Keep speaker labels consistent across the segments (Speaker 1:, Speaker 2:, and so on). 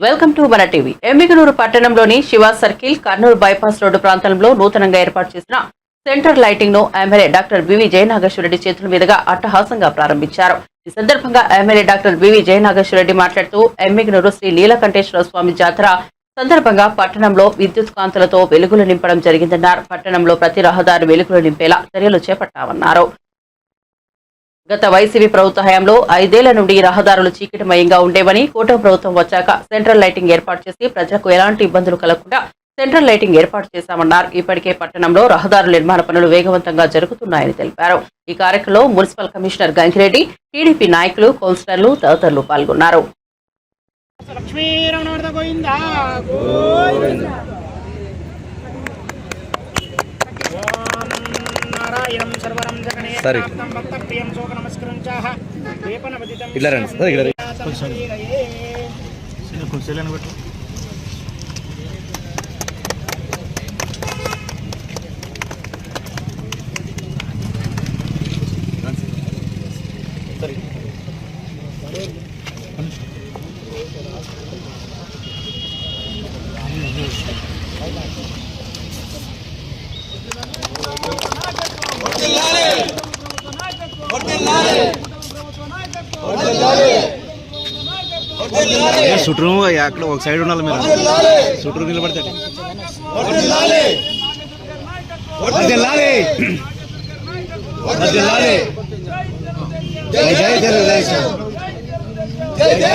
Speaker 1: Welcome to Mana TV. Yemmiganur పట్టణంలోని Shiva circle Kurnool bypass road ప్రాంతంలో నూతనంగా ఏర్పాటు చేసిన centre లైటింగ్ను MLA doctor B V Jayanageswara Reddy చేతుల మీదుగా అట్టహాసంగా ప్రారంభించారు. ఈ సందర్భంగా ఎమ్మెల్యే డాక్టర్ బివి జయనాగేశ్వరరెడ్డి మాట్లాడుతూ ఎమ్మిగనూరు శ్రీ నీలకంఠేశ్వర స్వామి జాతర సందర్భంగా పట్టణంలో విద్యుత్ కాంతులతో వెలుగులు నింపడం జరిగిందన్నారు. పట్టణంలో ప్రతి రహదారి వెలుగులు నింపేలా చర్యలు చేపట్టామన్నారు. గత వైసీపీ ప్రభుత్వ హయాంలో ఐదేళ్ళ నుండి రహదారులు చీకటిమయంగా ఉండేవని కూటమి ప్రభుత్వం వచ్చాక సెంట్రల్ లైటింగ్ ఏర్పాటు చేసి ప్రజలకు ఎలాంటి ఇబ్బందులు కలగకుండా సెంట్రల్ లైటింగ్ ఏర్పాటు చేశామన్నారు. ఇప్పటికే పట్టణంలో రహదారుల నిర్మాణ పనులు వేగవంతంగా జరుగుతున్నాయని తెలిపారు. ఈ కార్యక్రమంలో మున్సిపల్ కమిషనర్ గంగిరెడ్డి టీడీపీ నాయకులు కౌన్సిలర్లు తదితరులు పాల్గొన్నారు.
Speaker 2: సరే. ఇట్లా రండి సార్, ఇక్కడ రండి. చుట్టూ అక్కడ ఒక సైడ్ ఉండాలి మీరు. చుట్టూ నిలబడితే వర్ధిల్లాలి. వర్ధిల్లాలి. జై తెలుగుదేశం. జై జై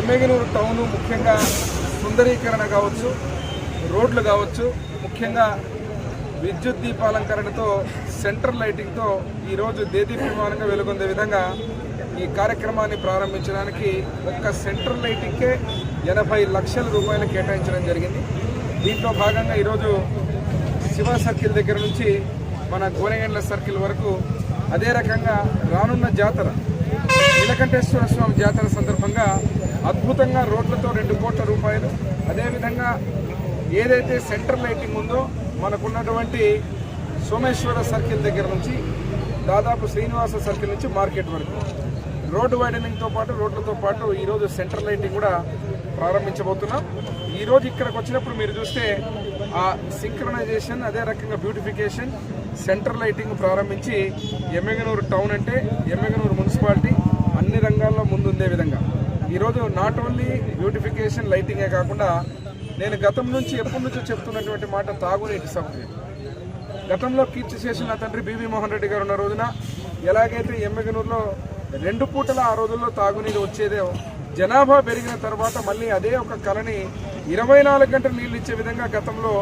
Speaker 3: ఎమ్మెగనూరు టౌన్ ముఖ్యంగా సుందరీకరణ కావచ్చు రోడ్లు కావచ్చు ముఖ్యంగా విద్యుత్ దీపాలంకరణతో సెంట్రల్ లైటింగ్తో ఈరోజు దేదీప్యమానంగా వెలుగొందే విధంగా ఈ కార్యక్రమాన్ని ప్రారంభించడానికి ఒక్క సెంట్రల్ లైటింగ్కే ఎనభై లక్షల రూపాయలు కేటాయించడం జరిగింది. దీంట్లో భాగంగా ఈరోజు శివ సర్కిల్ దగ్గర నుంచి మన గోనగండ్ల సర్కిల్ వరకు అదే రకంగా రానున్న జాతర నీలకంఠేశ్వర స్వామి జాతర సందర్భంగా అద్భుతంగా రోడ్లతో రెండు కోట్ల రూపాయలు. అదేవిధంగా ఏదైతే సెంటర్ లైటింగ్ ఉందో మనకున్నటువంటి సోమేశ్వర సర్కిల్ దగ్గర నుంచి దాదాపు శ్రీనివాస సర్కిల్ నుంచి మార్కెట్ వరకు. రోడ్డు వైడనింగ్తో పాటు రోడ్లతో పాటు ఈరోజు సెంటర్ లైటింగ్ కూడా ప్రారంభించబోతున్నాం. ఈరోజు ఇక్కడికి వచ్చినప్పుడు మీరు చూస్తే ఆ సింక్రనైజేషన్ అదే రకంగా బ్యూటిఫికేషన్ సెంటర్ లైటింగ్ ప్రారంభించి ఎమ్మెగనూరు టౌన్ అంటే ఎమ్మెగనూరు మున్సిపాలిటీ అన్ని రంగాల్లో ముందుందే విధంగా. ఈరోజు నాట్ ఓన్లీ బ్యూటిఫికేషన్ లైటింగే కాకుండా నేను గతం నుంచి ఎప్పటి నుంచో చెప్తున్నటువంటి మాట తాగునీటి సౌకర్యం గతంలో కీర్తి చేసిన నా తండ్రి బీవీ మోహన్ రెడ్డి గారు ఉన్న రోజున ఎలాగైతే ఎమ్మెగనూరులో రెండు పూటల ఆ రోజుల్లో తాగునీరు వచ్చేదో జనాభా పెరిగిన తర్వాత మళ్ళీ అదే ఒక కళని ఇరవై నాలుగు గంటలు నీళ్ళు ఇచ్చే విధంగా గతంలో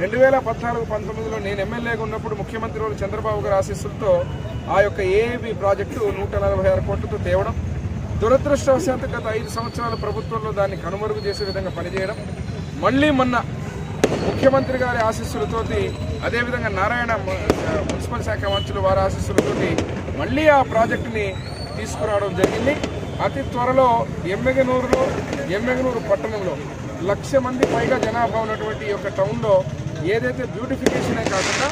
Speaker 3: రెండు వేల పద్నాలుగు పంతొమ్మిదిలో నేను ఎమ్మెల్యేగా ఉన్నప్పుడు ముఖ్యమంత్రి వారు చంద్రబాబు గారి ఆశీస్సులతో ఆ యొక్క ఏఏబి ప్రాజెక్టు నూట నలభై ఆరు కోట్లతో తేవడం దురదృష్టవశాత్తు గత ఐదు సంవత్సరాల ప్రభుత్వంలో దాన్ని కనుమరుగు చేసే విధంగా పనిచేయడం మళ్ళీ మొన్న ముఖ్యమంత్రి గారి ఆశీస్సులతోటి అదేవిధంగా నారాయణ మున్సిపల్ శాఖ మంత్రులు వారి ఆశీస్సులతోటి మళ్ళీ ఆ ప్రాజెక్టుని తీసుకురావడం జరిగింది. అతి త్వరలో ఎమ్మెగనూరులో ఎమ్మెగనూరు పట్టణంలో లక్ష మంది పైగా జనాభా ఉన్నటువంటి ఈ యొక్క టౌన్లో ఏదైతే బ్యూటిఫికేషనే కాకుండా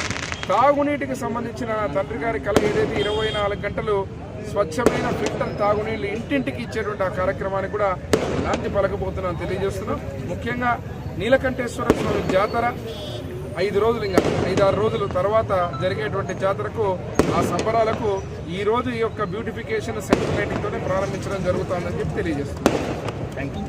Speaker 3: తాగునీటికి సంబంధించిన తండ్రి గారి కళ ఏదైతే ఇరవై నాలుగు గంటలు స్వచ్ఛమైన ఫిల్టర్ తాగునీళ్ళు ఇంటింటికి ఇచ్చేటువంటి ఆ కార్యక్రమానికి కూడా నాంది పలకబోతున్నాను. తెలియజేస్తున్నాం. ముఖ్యంగా నీలకంఠేశ్వర స్వామి జాతర ఐదు రోజులు ఇంకా ఐదారు రోజుల తర్వాత జరిగేటువంటి జాతరకు ఆ సంబరాలకు ఈ రోజు ఈ యొక్క బ్యూటిఫికేషన్ సెంటర్ లైటింగ్తోనే ప్రారంభించడం జరుగుతుందని చెప్పి తెలియజేస్తున్నాం. Thank you